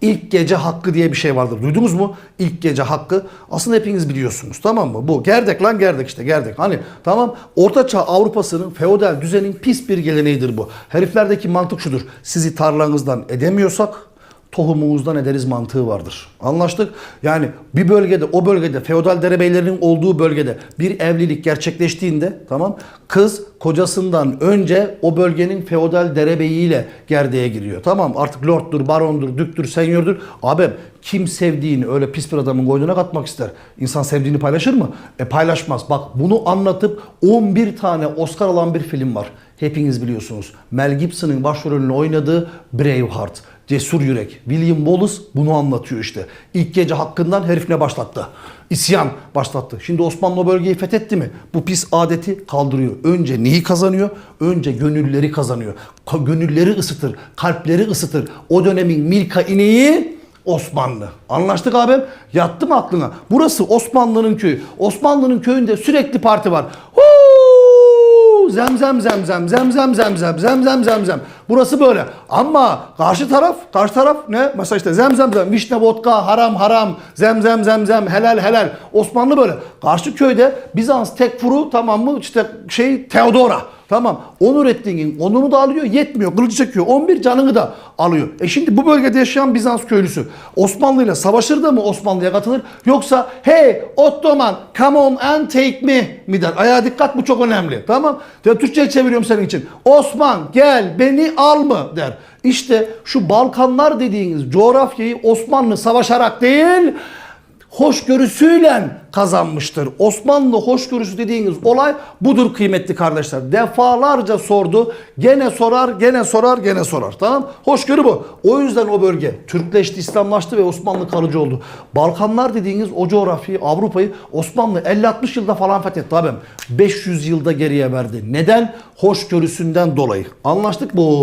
İlk gece hakkı diye bir şey vardır. Duydunuz mu? İlk gece hakkı. Aslında hepiniz biliyorsunuz tamam mı? Bu gerdek lan gerdek işte gerdek. Hani tamam Ortaçağ Avrupa'sının feodal düzenin pis bir geleneğidir bu. Heriflerdeki mantık şudur. Sizi tarlanızdan edemiyorsak tohumumuzdan ederiz mantığı vardır. Anlaştık? Yani bir bölgede, o bölgede, feodal derebeylerinin olduğu bölgede bir evlilik gerçekleştiğinde tamam kız kocasından önce o bölgenin feodal derebeyiyle gerdeğe giriyor. Tamam artık lorddur, barondur, düktür, senyördür. Abim kim sevdiğini öyle pis bir adamın koynuna katmak ister? İnsan sevdiğini paylaşır mı? E paylaşmaz. Bak bunu anlatıp 11 tane Oscar alan bir film var. Hepiniz biliyorsunuz. Mel Gibson'ın başrolünü oynadığı Braveheart. Cesur Yürek. William Wallace bunu anlatıyor işte. İlk gece hakkından herif ne başlattı? İsyan başlattı. Şimdi Osmanlı bölgeyi fethetti mi? Bu pis adeti kaldırıyor. Önce neyi kazanıyor? Önce gönülleri kazanıyor. Ka- Gönülleri ısıtır, kalpleri ısıtır. O dönemin Milka ineği Osmanlı. Anlaştık abim? Yattı mı aklına? Burası Osmanlı'nın köyü. Osmanlı'nın köyünde sürekli parti var. Zem zem zem zem zem zem zem zem zem zem zem zem. Burası böyle. Ama karşı taraf, karşı taraf ne? Mesela işte zem zem zem, vişne vodka, haram haram, zem zem zem zem, helal helal. Osmanlı böyle. Karşı köyde Bizans tek furu tamam mı? İşte şey Teodora. Tamam. Onur ettiğinin onunu da alıyor. Yetmiyor. Kılıcı çekiyor. 11 canını da alıyor. E şimdi bu bölgede yaşayan Bizans köylüsü Osmanlı ile savaşır da mı Osmanlı'ya katılır? Yoksa hey Ottoman come on and take me mi der? Ayağa dikkat bu çok önemli. Tamam. Ya Türkçe'ye çeviriyorum senin için. Osman gel beni al mı der. İşte şu Balkanlar dediğiniz coğrafyayı Osmanlı savaşarak değil hoşgörüsüyle kazanmıştır. Osmanlı hoşgörüsü dediğiniz olay budur kıymetli kardeşler. Defalarca sordu. Gene sorar, gene sorar, gene sorar. Tamam? Hoşgörü bu. O yüzden o bölge Türkleşti, İslamlaştı ve Osmanlı kalıcı oldu. Balkanlar dediğiniz o coğrafyayı, Avrupa'yı Osmanlı 50-60 yılda falan fethetti abim. 500 yılda geriye verdi. Neden? Hoşgörüsünden dolayı. Anlaştık bu.